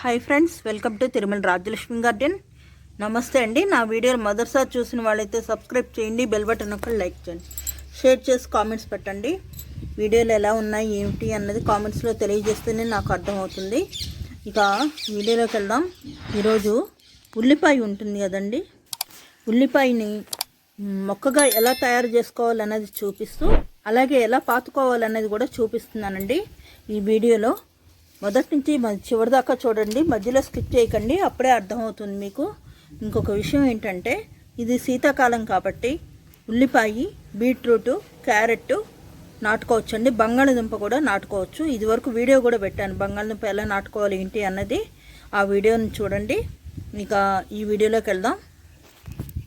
Hi friends welcome to Tirumala Rajyalakshmi garden నమస్తే అండి. నా వీడియోలు మొదటిసారి చూసిన వాళ్ళైతే సబ్స్క్రైబ్ చేయండి బెల్ బటన్ ఒక లైక్ చేయండి. షేర్ చేసి కామెంట్స్ పెట్టండి. వీడియోలు ఎలా ఉన్నాయి ఏమిటి అన్నది కామెంట్స్లో తెలియజేస్తేనే నాకు అర్థమవుతుంది. ఇక వీడియోలోకి వెళ్దాం. ఈరోజు ఉల్లిపాయ ఉంటుంది కదండి. ఉల్లిపాయని మొక్కగా ఎలా తయారు చేసుకోవాలన్నది చూపిస్తూ అలాగే ఎలా పాతుకోవాలన్నది కూడా చూపిస్తున్నానండి ఈ వీడియోలో. మొదటి నుంచి మ- చివరి దాకా చూడండి. మధ్యలో స్కిప్ చేయకండి. అప్పుడే అర్థమవుతుంది మీకు. ఇంకొక విషయం ఏంటంటే ఇది శీతాకాలం కాబట్టి ఉల్లిపాయ బీట్రూటు క్యారెట్ నాటుకోవచ్చు అండి. బంగాళదుంప కూడా నాటుకోవచ్చు. ఇదివరకు వీడియో కూడా పెట్టాను. బంగాళదుంప ఎలా నాటుకోవాలి ఏంటి అన్నది ఆ వీడియోని చూడండి. ఇక ఈ వీడియోలోకి వెళ్దాం.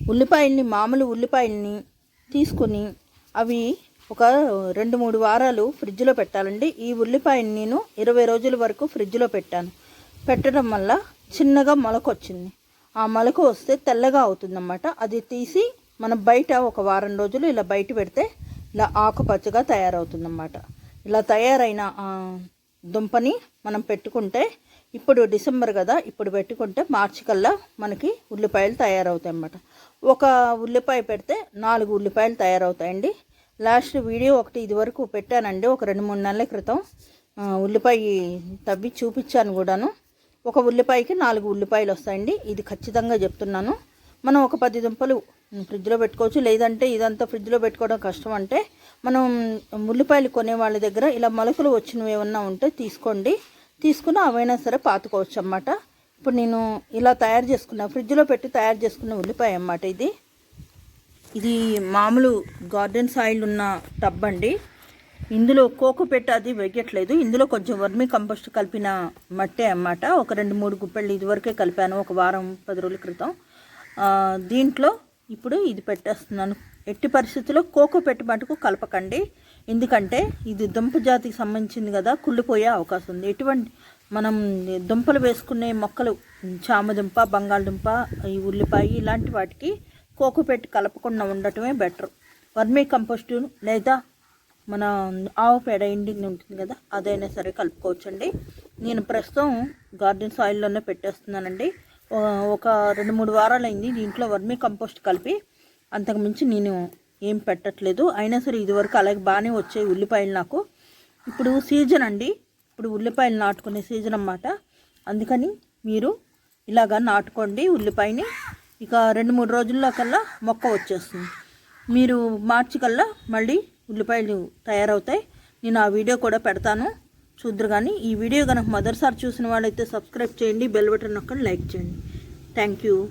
ఉల్లిపాయల్ని మామూలు ఉల్లిపాయల్ని తీసుకుని అవి ఒక రెండు మూడు వారాలు ఫ్రిడ్జ్లో పెట్టాలండి. ఈ ఉల్లిపాయని నేను ఇరవై రోజుల వరకు ఫ్రిడ్జ్లో పెట్టాను. పెట్టడం వల్ల చిన్నగా మొలక వచ్చింది ఆ మొలక వస్తే తెల్లగా అవుతుందన్నమాట. అది తీసి మనం బయట ఒక వారం రోజులు ఇలా బయట పెడితే ఇలా ఆకుపచ్చగా తయారవుతుందన్నమాట. ఇలా తయారైన దుంపని మనం పెట్టుకుంటే ఇప్పుడు డిసెంబర్ కదా ఇప్పుడు పెట్టుకుంటే మార్చి కల్లా మనకి ఉల్లిపాయలు తయారవుతాయి అన్నమాట ఒక ఉల్లిపాయ పెడితే నాలుగు ఉల్లిపాయలు తయారవుతాయండి. లాస్ట్ వీడియో ఒకటి ఇదివరకు పెట్టానండి. ఒక రెండు మూడు నెలల క్రితం. ఉల్లిపాయ తవ్వి చూపించాను కూడాను. ఒక ఉల్లిపాయకి నాలుగు ఉల్లిపాయలు వస్తాయండి. ఇది ఖచ్చితంగా చెప్తున్నాను. మనం ఒక పది దుంపలు ఫ్రిడ్జ్లో పెట్టుకోవచ్చు. లేదంటే ఇదంతా ఫ్రిడ్జ్లో పెట్టుకోవడం కష్టం అంటే మనం ఉల్లిపాయలు కొనే వాళ్ళ దగ్గర ఇలా మొలకలు వచ్చినవి ఏమన్నా ఉంటే తీసుకోండి. తీసుకుని అవైనా సరే పాతుకోవచ్చు అన్నమాట ఇప్పుడు నేను ఇలా తయారు చేసుకున్న ఫ్రిడ్జ్లో పెట్టి తయారు చేసుకున్న ఉల్లిపాయ అన్నమాట ఇది. ఇది మామూలు గార్డెన్ సాయిల్ ఉన్న టబ్ అండి. ఇందులో కోకో పెట్టి అది వేయట్లేదు. ఇందులో కొంచెం వర్మీ కంపోస్ట్ కలిపిన మట్టే అన్నమాట. ఒక రెండు మూడు గుప్పెళ్ళు ఇదివరకే కలిపాను. ఒక వారం పది రోజుల క్రితం. దీంట్లో ఇప్పుడు ఇది పెట్టేస్తున్నాను. ఎట్టి పరిస్థితుల్లో కోకో పెట్టి మటుకు కలపకండి. ఎందుకంటే ఇది దుంప జాతికి సంబంధించింది కదా కుళ్ళిపోయే అవకాశం ఉంది. ఎటువంటి మనం దుంపలు వేసుకునే మొక్కలు చామదుంప బంగాళదుంప ఈ ఉల్లిపాయ ఇలాంటి వాటికి కోకో పెట్టి కలపకుండా ఉండటమే బెటర్. వర్మీ కంపోస్టు లేదా మన ఆవు పేడ ఎండింగ్ ఉంటుంది కదా అదైనా సరే కలుపుకోవచ్చండి. నేను ప్రస్తుతం గార్డెన్ సాయిల్లోనే పెట్టేస్తున్నానండి. ఒక రెండు మూడు వారాలు అయింది దీంట్లో వర్మీ కంపోస్ట్ కలిపి అంతకుమించి నేను ఏం పెట్టట్లేదు. అయినా సరే ఇదివరకు అలాగే బాగానే వచ్చాయి ఉల్లిపాయలు నాకు. ఇప్పుడు సీజన్ అండి. ఇప్పుడు ఉల్లిపాయలు నాటుకునే సీజన్ అన్నమాట. అందుకని మీరు ఇలాగా నాటుకోండి ఉల్లిపాయని. ఇక రెండు మూడు రోజుల్లో కల్లా మొక్క వచ్చేస్తుంది. మీరు మార్చి కల్లా మళ్ళీ ఉల్లిపాయలు తయారవుతాయి. నేను ఆ వీడియో కూడా పెడతాను. చూద్దరు కానీ ఈ వీడియో కనుక మొదటిసారి చూసిన వాళ్ళైతే సబ్స్క్రైబ్ చేయండి బెల్ బటన్ నొక్కండి లైక్ చేయండి. Thank you.